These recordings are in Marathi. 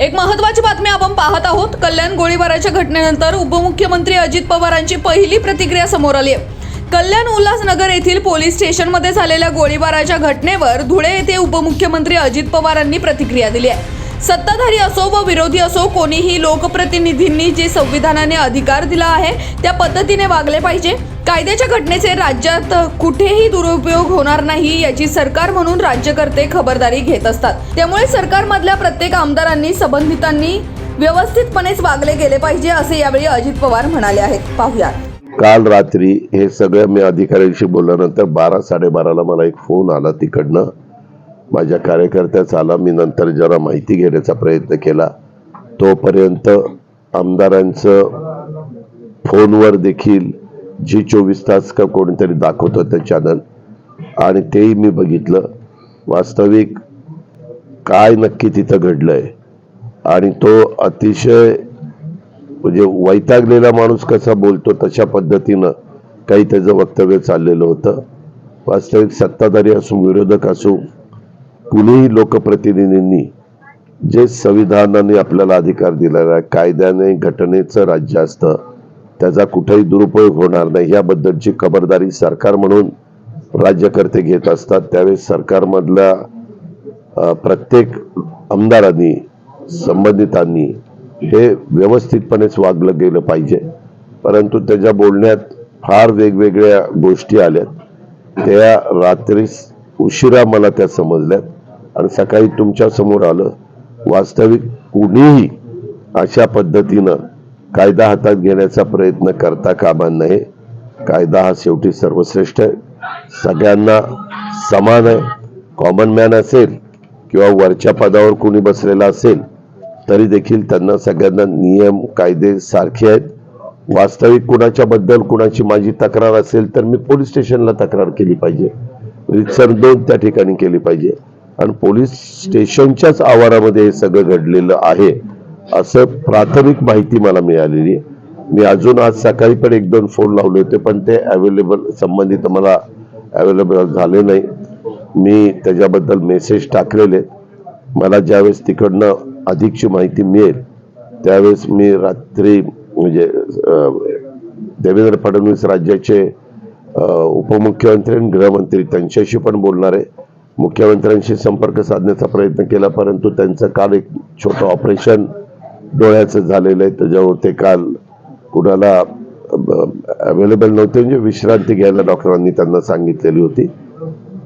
एक महत्वाची बातमी आपण पाहत आहोत. कल्याण गोळीबाराच्या घटनेनंतर उपमुख्यमंत्री अजित पवारांची पहिली प्रतिक्रिया समोर आली आहे. कल्याण उल्हासनगर येथील पोलीस स्टेशनमध्ये झालेल्या गोळीबाराच्या घटनेवर धुळे येथे उपमुख्यमंत्री अजित पवारांनी प्रतिक्रिया दिली आहे. सत्ताधारी असो व विरोधी असो कोणीही लोकप्रतिनिधींनी जे संविधानाने अधिकार दिला आहे त्या पद्धतीने वागले पाहिजे. कायद्याच्या घटनेचे राज्यात कुठेही दुरुपयोग होणार नाही याची सरकार म्हणून राज्यकर्ते खबरदारी घेत असतात. त्यामुळे सरकारमधल्या प्रत्येक आमदारांनी संबंधितांनी व्यवस्थितपणेच वागले गेले पाहिजे असे यावेळी अजित पवार म्हणाले आहेत. पाहूया काल रात्री हे सगळं मी अधिकाऱ्यांशी बोलल्यानंतर बारा साडेबाराला मला एक फोन आला तिकडनं. माझ्या कार्यकर्त्याचा आला मी नंतर जरा माहिती घेण्याचा प्रयत्न केला. तोपर्यंत आमदारांचं फोनवर देखील जी चोवीस तास का कोणीतरी दाखवतं ते चॅनल आणि तेही मी बघितलं. वास्तविक काय नक्की तिथं घडलंय. आणि तो अतिशय म्हणजे वैतागलेला माणूस कसा बोलतो तशा पद्धतीनं काही त्याचं वक्तव्य चाललेलं होतं. वास्तविक सत्ताधारी असो विरोधक असो कुणीही लोकप्रतिनिधींनी जे संविधानाने आपल्याला अधिकार दिलेला आहे कायद्याने घटनेचं राज्य असतं त्याचा कुठेही दुरुपयोग होणार नाही. याबद्दलची खबरदारी सरकार म्हणून राज्यकर्ते घेत असतात. त्यावेळेस सरकारमधल्या प्रत्येक आमदारांनी संबंधितांनी हे व्यवस्थितपणेच वागलं गेलं पाहिजे. परंतु त्याच्या बोलण्यात फार वेगवेगळ्या गोष्टी आल्यात. त्या रात्री उशिरा मला त्या समजल्यात. आणि सकाळी तुमच्यासमोर आलं. वास्तविक कुणीही अशा पद्धतीनं कायदा हातात घेण्याचा प्रयत्न करता कामा नये. कायदा हा शेवटी सर्वश्रेष्ठ आहे. सगळ्यांना समान आहे. कॉमन मॅन असेल किंवा वरच्या पदावर कुणी बसलेला असेल तरी देखील त्यांना सगळ्यांना नियम कायदे सारखे आहेत. वास्तविक कुणाच्या बद्दल कुणाची माझी तक्रार असेल तर मी पोलीस स्टेशनला तक्रार केली पाहिजे. रितसर दोन त्या ठिकाणी केली पाहिजे. आणि पोलीस स्टेशनच्याच आवारामध्ये हे सगळं घडलेलं आहे. असं प्राथमिक माहिती मला मिळालेली मी अजून आज सकाळी पण एक दोन फोन लावले होते पण ते अवेलेबल संबंधित मला अवेलेबल झाले नाही. मी त्याच्याबद्दल मेसेज टाकलेले. मला ज्यावेळेस तिकडनं अधिकची माहिती मिळेल त्यावेळेस मी रात्री म्हणजे देवेंद्र फडणवीस राज्याचे उपमुख्यमंत्री आणि गृहमंत्री त्यांच्याशी पण बोलणार आहे. मुख्यमंत्र्यांशी संपर्क साधण्याचा प्रयत्न केला परंतु त्यांचं काल एक छोटं ऑपरेशन डोळ्याचं झालेलं आहे त्याच्यावर ते काल कुणाला अवेलेबल नव्हते म्हणजे विश्रांती घ्यायला डॉक्टरांनी त्यांना सांगितलेली होती.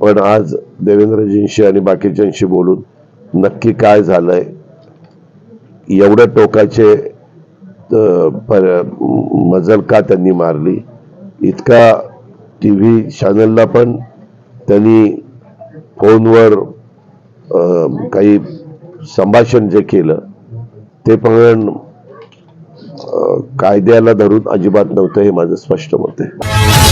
पण आज देवेंद्रजींशी आणि बाकीच्यांशी बोलून नक्की काय झालंय एवढ्या टोकाचे पर- मजल का त्यांनी मारली? इतका टी व्ही चॅनलला पण त्यांनी फोनवर काही संभाषण जे केलं ते पण कायद्याला धरून अजिबात नव्हतं हे माझं स्पष्ट मत आहे.